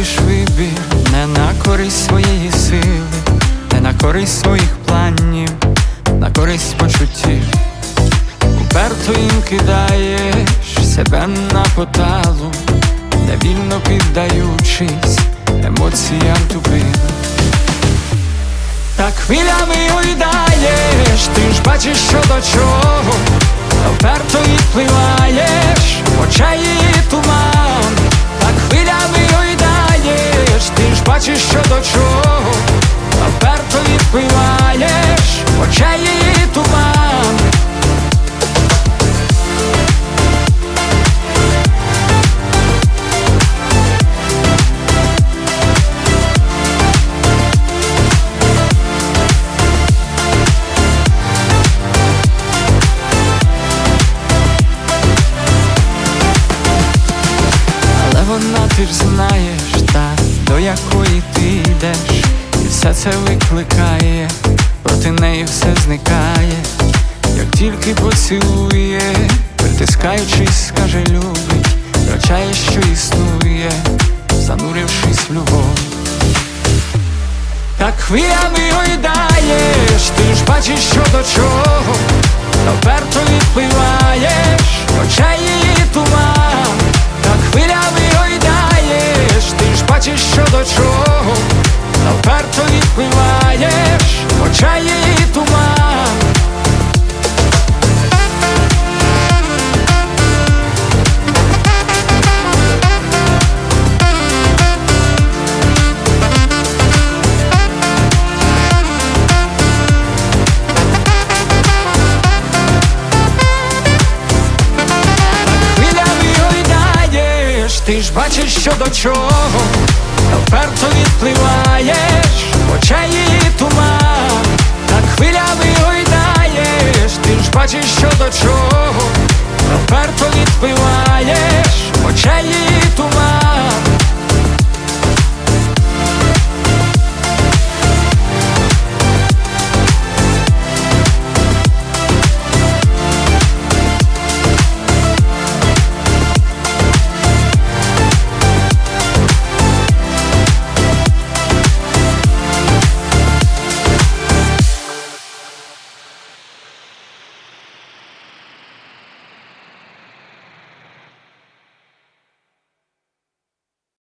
робиш вибір не на користь своєї сили, не на користь своїх планів, на користь почуттів. Уперто їм кидаєш себе на поталу, невільно піддаючись емоціям тупим. Так хвилями уйдаєш, ти ж бачиш, що до чого, та вперто відпливаєш. Вона ти ж знаєш, та до якої ти йдеш, і все це викликає, проти неї все зникає, як тільки поцілує, притискаючись, скаже любить, втрачає, що існує, занурившись в любов. Так хвилями гойдаєш, ти ж бачиш, що до чого, та вперто відпливаєш, Ти ж бачиш, що до чого, вперто відпливаєш, очей її туман, так хвилями гойдаєш, ти ж бачиш, що до чого, вперто відпливаєш.